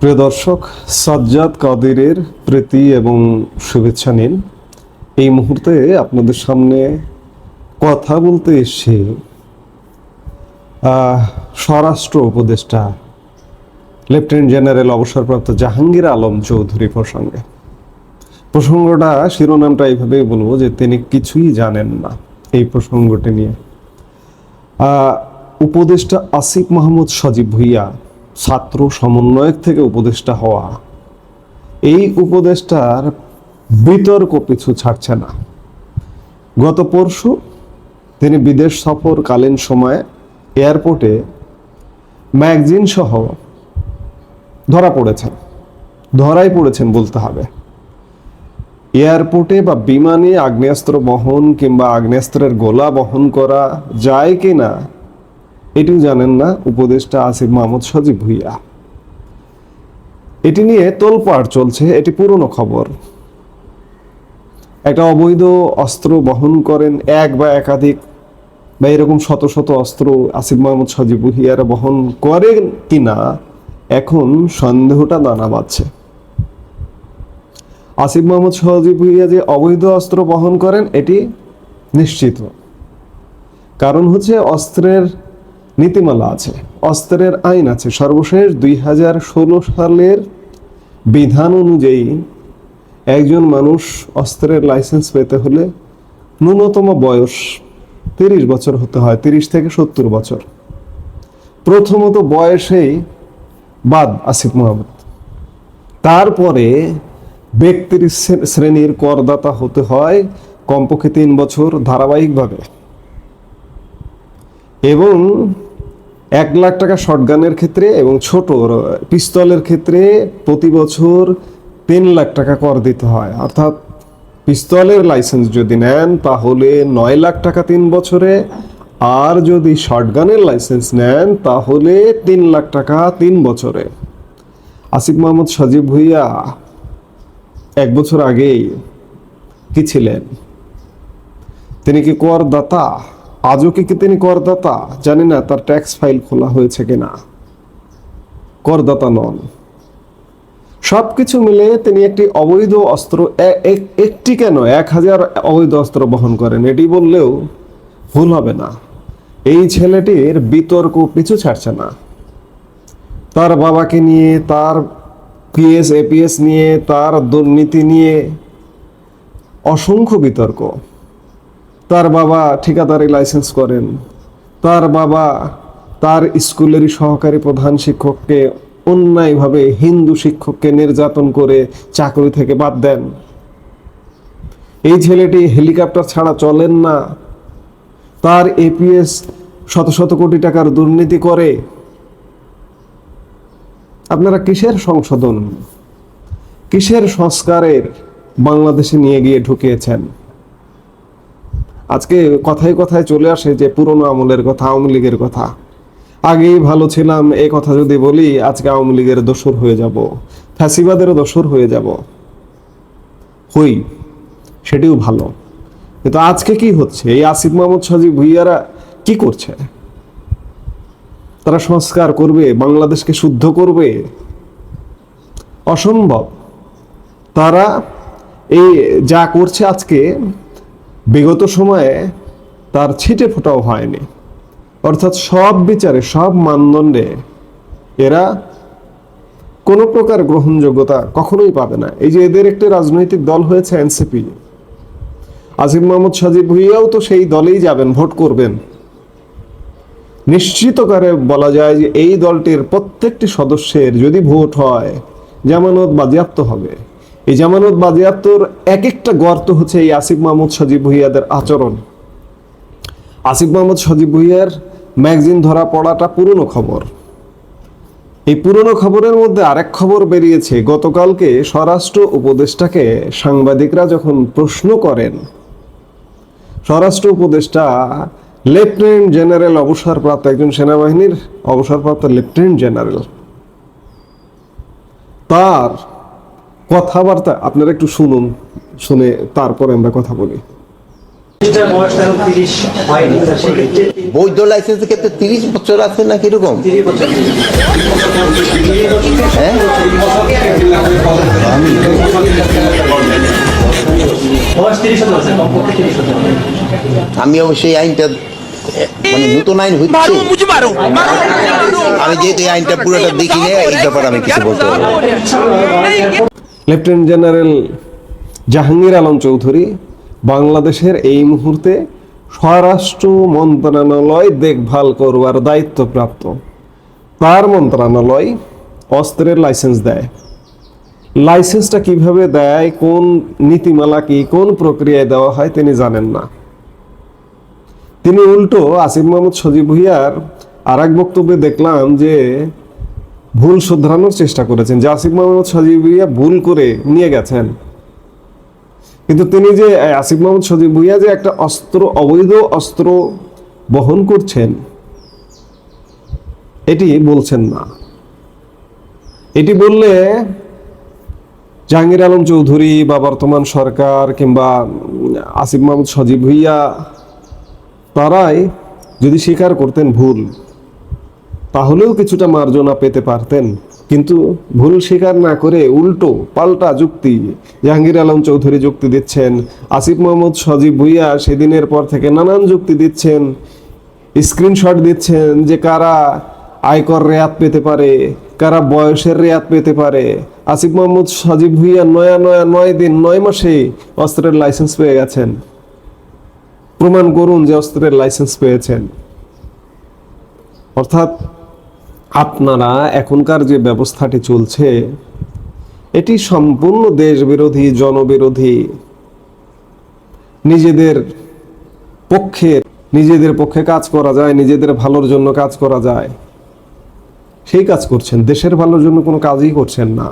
প্রিয় দর্শক, সাজ্জাদ কাদিরের প্রীতি এবং শুভেচ্ছা নিন। এই মুহূর্তে আপনাদের সামনে কথা বলতে এসে স্বরাষ্ট্র উপদেষ্টা, লেফটেন্যান্ট জেনারেল অবসরপ্রাপ্ত জাহাঙ্গীর আলম চৌধুরী প্রসঙ্গে। প্রসঙ্গটা, শিরোনামটা এইভাবেই বলব যে তিনি কিছুই জানেন না এই প্রসঙ্গটি নিয়ে। উপদেষ্টা আসিফ মাহমুদ সজীব ভুইয়া ছাত্র সমন্বয়ক থেকে উপদেষ্টা হওয়া, এই উপদেষ্টার বিতর্ক পিছু ছাড়ছে না। গত পরশু তিনি বিদেশ সফরকালীন সময়ে এয়ারপোর্টে ম্যাগজিন সহ ধরা পড়েছেন। ধরাই পড়েছেন বলতে হবে। এয়ারপোর্টে বা বিমানে আগ্নেয়াস্ত্র বহন কিংবা আগ্নেয়াস্ত্রের গোলা বহন করা যায় কি না এটিও জানেন না উপদেষ্টা আসিফ মাহমুদ সজীব ভুইয়া। এটি নিয়ে তোলপাড় চলছে এটি পুরনো খবর। একটা অবৈধ অস্ত্র বহন করেন এক বা একাধিক বা এরকম শত শত অস্ত্র আসিফ মাহমুদ সজীব ভুইয়ারা বহন করেন কিনা, এখন সন্দেহটা দানা বাঁধছে আসিফ মাহমুদ সজীব ভুইয়া যে অবৈধ অস্ত্র বহন করেন, এটি নিশ্চিত। কারণ হচ্ছে অস্ত্রের নীতিমালা আছে, অস্ত্রের আইন আছে। সর্বশেষ দুই হাজার ষোলো সালের বিধান অনুযায়ী একজন মানুষ অস্ত্রের লাইসেন্স পেতে হলে ন্যূনতম বয়স তিরিশ বছর হতে হয়, তিরিশ থেকে সত্তর বছর। প্রথমত বয়সেই বাদ আসিফ মোহাম্মদ তারপরে ব্যক্তির শ্রেণির করদাতা হতে হয় কমপক্ষে তিন বছর ধারাবাহিকভাবে। এবং এক লাখ টাকা শটগানের ক্ষেত্রে এবং ছোট পিস্তলের ক্ষেত্রে প্রতি বছর তিন লাখ টাকা কর দিতে হয়। অর্থাৎ পিস্তলের লাইসেন্স যদি নেন, তাহলে নয় লাখ টাকা তিন বছরে। আর যদি শটগানের লাইসেন্স নেন, তাহলে তিন লাখ টাকা তিন বছরে। আসিফ মোহাম্মদ সজীব ভুইয়া, এক বছর আগেই কি ছিলেন? তিনি কি করদাতা? আজও কি তিনি করদাতা? জানি না তার ট্যাক্স ফাইল খোলা হয়েছে কিনা। করদাতা নন। সবকিছু মিলে তিনি একটি অবৈধ অস্ত্র একটি কেন? এক হাজার অবৈধ অস্ত্র বহন করেন। এটি বললেও ভুল হবে না। এই ছেলেটির বিতর্ক পিছু ছাড়ছে না। তার বাবাকে নিয়ে, তার পিএস এপিএস নিয়ে, তার দুর্নীতি নিয়ে অসংখ্য বিতর্ক। তার বাবা ঠিকাদারি লাইসেন্স করেন। তার বাবা তার স্কুলেরই সহকারী প্রধান শিক্ষককে অন্যায়ভাবে হিন্দু শিক্ষককে নির্যাতন করে চাকরি থেকে বাদ দেন। এই ছেলেটি হেলিকপ্টার ছাড়া চলেন না। তার এপিএস শত শত কোটি টাকার দুর্নীতি করে। আপনারা কিসের সংশোধন? কিসের সংস্কারের বাংলাদেশে নিয়ে গিয়ে ঢুকিয়েছেন? আজকে কথায় কথায় চলে আসে যে পুরনো আমলের কথা, আওয়ামী লীগের কথা। আগেই ভালো ছিলাম এই কথা যদি বলি, আজকে আওয়ামী লীগের দোসর হয়ে যাব ফ্যাসিবাদেরও দোসর হয়ে যাব। হই, সেটিও ভালো। কিন্তু আজকে কি হচ্ছে? এই আসিফ মাহমুদ সাজি ভুইয়ারা কি করছে? তারা সংস্কার করবে, বাংলাদেশকে শুদ্ধ করবে? অসম্ভব। তারা এই যা করছে আজকে বিগত সময়ে তার ছিটে ফোটাও হয়নি। অর্থাৎ সব বিচারে, সব মানদণ্ডে এরা কোনো প্রকার গ্রহণযোগ্যতা কখনোই পাবে না। এই যে এদের একটি রাজনৈতিক দল হয়েছে এনসিপি। আজিম মোহাম্মদ সাজিব ভুইয়াও তো সেই দলেই যাবেন, ভোট করবেন। নিশ্চিত করে বলা যায় যে এই দলটির প্রত্যেকটি সদস্যের যদি ভোট হয়, জামানত বাজেয়াপ্ত হবে। এই জামানত বাজেয়াপ্তর এক একটা গর্ত হচ্ছে এই আসিফ মাহমুদ সজীব ভুইয়াদের আচরণ। আসিফ মাহমুদ সজীব ভুইয়ার ম্যাগজিন ধরা পড়াটা পুরনো খবর। এই পুরনো খবরের মধ্যে আরেক খবর বেরিয়েছে। গতকালকে স্বরাষ্ট্র উপদেষ্টাকে সাংবাদিকরা যখন প্রশ্ন করেন, স্বরাষ্ট্র উপদেষ্টা লেফটেন্যান্ট জেনারেল অবসরপ্রাপ্ত একজন সেনাবাহিনীর অবসরপ্রাপ্ত লেফটেন্যান্ট জেনারেল। তার কথাবার্তা আপনারা একটু শুনুন শুনে তারপরে আমরা কথা বলি। বৈধ লাইসেন্সের ক্ষেত্রে তিরিশ বছর আছে না কীরকম হ্যাঁ? আমি অবশ্যই আইনটা মানে নতুন আইন হচ্ছে। আমি যেহেতু এই আইনটা পুরোটা দেখি না এই ব্যাপারে আমি কিছু বলতে পারব। লেফটেন্যান্ট জেনারেল জাহাঙ্গীর আলম চৌধুরী বাংলাদেশের এই মুহূর্তে স্বরাষ্ট্র মন্ত্রণালয় দেখভাল করবার দায়িত্বপ্রাপ্ত তার মন্ত্রণালয় অস্ত্রের লাইসেন্স দেয়। লাইসেন্সটা কীভাবে দেয়, কোন নীতিমালা কি, কোন প্রক্রিয়ায় দেওয়া হয় তিনি জানেন না। তিনি উল্টো আসিফ মোহাম্মদ সজীব ভুইয়ার আর এক বক্তব্যে দেখলাম যে ভুল শুধরানোর চেষ্টা করেছেন। যে আসিফ মোহাম্মদ সজীব ভুইয়া ভুল করে নিয়ে গেছেন। কিন্তু তিনি যে আসিফ মোহাম্মদ সজীব ভুইয়া যে একটা অস্ত্র, অবৈধ অস্ত্র বহন করছেন, এটি বলছেন না। এটি বললে জাহাঙ্গীর আলম চৌধুরী বা বর্তমান সরকার কিংবা আসিফ মোহাম্মদ সজীব ভুইয়া তারাই যদি স্বীকার করতেন ভুল তাহলেও কিছুটা মার্জনা পেতে পারতেন। কিন্তু ভুল স্বীকার না করে উল্টো পাল্টা যুক্তি জাহাঙ্গীর আলম চৌধুরী যুক্তি দিচ্ছেন, আসিফ মোহাম্মদ সজীব ভুইয়া সেদিনের পর থেকে নানান যুক্তি দিচ্ছেন, স্ক্রিনশট দিচ্ছেন যে কারা আয়কর রেয়াত পেতে পারে, কারা বয়সের রেয়াত পেতে পারে। আসিফ মোহাম্মদ সজীব ভুইয়া নয়া নয়া নয় দিন নয় মাসে অস্ত্রের লাইসেন্স পেয়ে গেছেন। প্রমাণ করুন যে অস্ত্রের লাইসেন্স পেয়েছেন। অর্থাৎ আপনারা এখনকার যে ব্যবস্থাটি চলছে, এটি সম্পূর্ণ দেশ বিরোধী জনবিরোধী, নিজেদের পক্ষে নিজেদের পক্ষে কাজ করা যায়, নিজেদের ভালোর জন্য কাজ করা যায়। সেই কাজ করছেন, দেশের ভালোর জন্য কোনো কাজই করছেন না।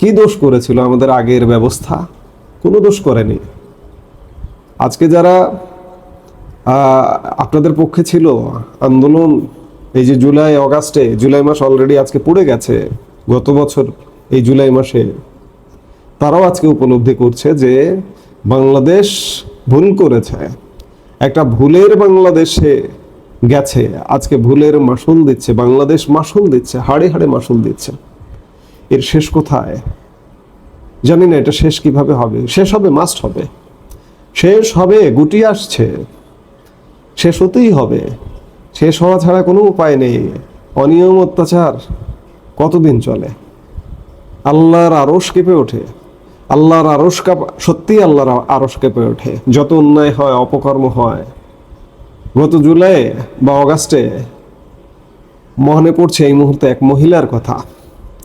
কি দোষ করেছিল আমাদের আগের ব্যবস্থা? কোনো দোষ করেনি। আজকে যারা আপনাদের পক্ষে ছিল, আন্দোলন এই যে জুলাই, অগাস্টে, জুলাই মাস অলরেডি আজকে পড়ে গেছে, গত বছর এই জুলাই মাসে। তারাও আজকে উপলব্ধি করছে যে বাংলাদেশ ভুল করেছে। একটা ভুলের বাংলাদেশে গেছে, আজকে ভুলের মাসুল দিচ্ছে, বাংলাদেশ মাসুল দিচ্ছে, হাড়ে হাড়ে মাসুল দিচ্ছে। এর শেষ কোথায়? জানি না, এটা শেষ কীভাবে হবে? শেষ হবে মাস্ট হবে। শেষ হবে গুটি আসছে। শেষ হতেই হবে। শেষ হওয়া ছাড়া কোনো উপায় নেই। অনিয়ম, অত্যাচার কতদিন চলে? আল্লাহর আরস কেঁপে ওঠে। আল্লাহর আরস কাপ সত্যি আল্লাহর আরস কেঁপে ওঠে। যত অন্যায় হয়, অপকর্ম হয়। গত জুলাই বা অগাস্টে মনে পড়ছে এই মুহূর্তে এক মহিলার কথা।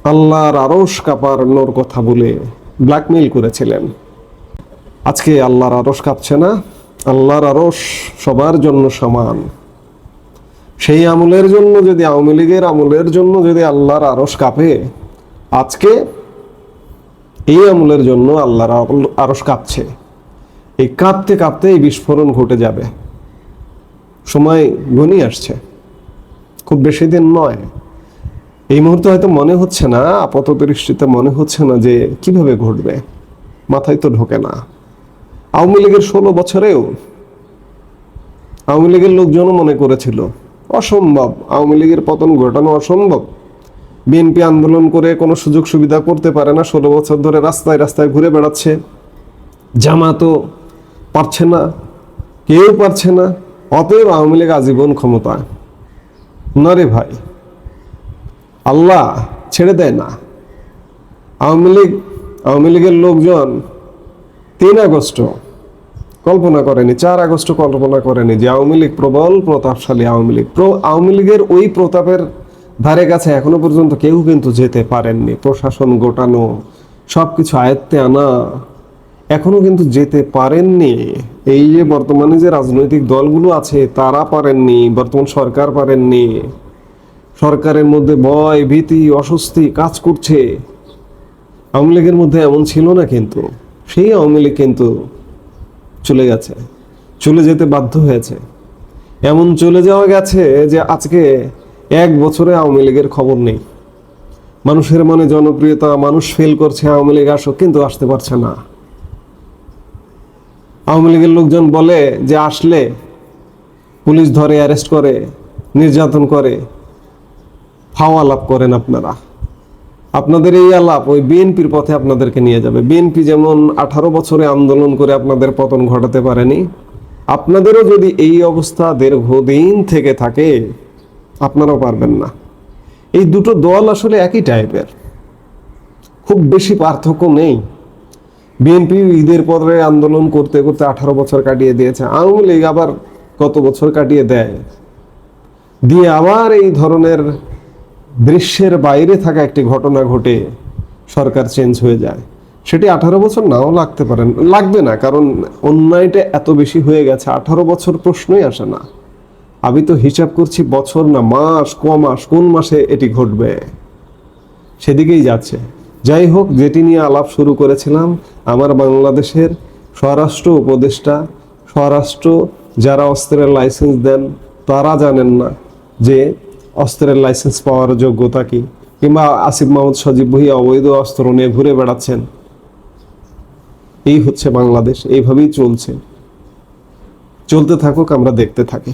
আল্লাহর আরস কাঁপানোর কথা বলে ব্ল্যাকমেইল করেছিলেন। আজকে আল্লাহর আরস কাঁপছে না। আল্লাহর আরস সবার জন্য সমান। সেই আমলের জন্য যদি আওয়ামী লীগের আমলের জন্য যদি আল্লাহর আরস কাঁপে, আজকে এই আমলের জন্য আল্লাহর আরস কাঁপছে। এই কাঁপতে কাঁপতে এই বিস্ফোরণ ঘটে যাবে। সময় ঘনিয়ে আসছে। খুব বেশি দিন নয়। এই মুহূর্তে হয়তো মনে হচ্ছে না, আপাত দৃষ্টিতে মনে হচ্ছে না যে কীভাবে ঘটবে। মাথায় তো ঢোকে না। আওয়ামী লীগের ষোলো বছরেও আওয়ামী লীগের লোকজনও মনে করেছিল অসম্ভব। আওয়ামী লীগের পতন ঘটানো অসম্ভব। বিএনপি আন্দোলন করে কোনো সুযোগ সুবিধা করতে পারে না, ষোলো বছর ধরে রাস্তায় রাস্তায় ঘুরে বেড়াচ্ছে। জামাতও পারছে না, কেউ পারছে না, অতএব আওয়ামী লীগ আজীবন ক্ষমতায়। না রে ভাই, আল্লাহ ছেড়ে দেয় না। আওয়ামী লীগ, আওয়ামী লীগের লোকজন তিন আগস্ট কল্পনা করেনি, চার আগস্ট কল্পনা করেনি যে আওয়ামী লীগ প্রবল, প্রতাপশালী আওয়ামী লীগ। আওয়ামী লীগের ওই প্রতাপের ধারে কাছে এখনও পর্যন্ত কেউ কিন্তু যেতে পারেননি। প্রশাসন গোটানো সব কিছু আয়ত্তে আনা, এখনও কিন্তু যেতে পারেননি। এই যে বর্তমানে যে রাজনৈতিক দলগুলো আছে, তারা পারেননি, বর্তমান সরকার পারেননি। সরকারের মধ্যে ভয়, ভীতি, অস্বস্তি কাজ করছে। আওয়ামী লীগের মধ্যে এমন ছিল না কিন্তু। সেই আওয়ামী লীগ কিন্তু চলে গেছে, চলে যেতে বাধ্য হয়েছে। এমন চলে যাওয়া গেছে যে আজকে এক বছরে আওয়ামী লীগের খবর নেই। মানুষের মনে জনপ্রিয়তা, মানুষ ফেল করছে আওয়ামী লীগ আসো কিন্তু আসতে পারছে না। আওয়ামী লীগের লোকজন বলে যে আসলে পুলিশ ধরে অ্যারেস্ট করে, নির্যাতন করে, ফাওয়া লাভ করেন আপনারা। আপনাদের এই আলাপ ওই বিএনপির পথে আপনাদেরকে নিয়ে যাবে। বিএনপি যেমন আঠারো বছরে আন্দোলন করে আপনাদের পতন ঘটাতে পারেনি, আপনাদেরও যদি এই অবস্থা দীর্ঘদিন থেকে থাকে, আপনারাও পারবেন না। এই দুটো দল আসলে একই টাইপের খুব বেশি পার্থক্য নেই। বিএনপি ঈদের পরে আন্দোলন করতে করতে আঠারো বছর কাটিয়ে দিয়েছে, আওয়ামী লীগ আবার কত বছর কাটিয়ে দেয়? দিয়ে আবার এই ধরনের দৃশ্যের বাইরে থাকা একটি ঘটনা ঘটে, সরকার চেঞ্জ হয়ে যায়। সেটি আঠারো বছর নাও লাগতে পারেন লাগবে না, কারণ অন্যায়টা এত বেশি হয়ে গেছে, আঠারো বছর প্রশ্নই আসে না। আমি তো হিসাব করছি বছর না মাস, ক মাস, কোন মাসে এটি ঘটবে? সেদিকেই যাচ্ছে। যাই হোক, যেটি নিয়ে আলাপ শুরু করেছিলাম, আমার বাংলাদেশের স্বরাষ্ট্র উপদেষ্টা, স্বরাষ্ট্র যারা অস্ত্রের লাইসেন্স দেন, তারা জানেন না যে অস্ত্রের লাইসেন্স পাওয়ার যোগ্যতা কি? কিংবা আসিফ মাহমুদ সজীব ভুইয়া অবৈধ অস্ত্র নিয়ে ঘুরে বেড়াচ্ছেন? এই হচ্ছে বাংলাদেশ, এইভাবেই চলছে। চলতে থাকুক, আমরা দেখতে থাকি।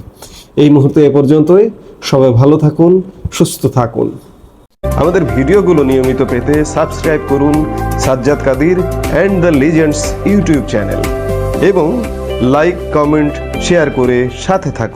এই মুহূর্তে এ পর্যন্তই। সবাই ভালো থাকুন, সুস্থ থাকুন। আমাদের ভিডিওগুলো নিয়মিত পেতে সাবস্ক্রাইব করুন Sajjad Kadir and the legends YouTube channel এবং লাইক, কমেন্ট, শেয়ার করে সাথে থাকুন।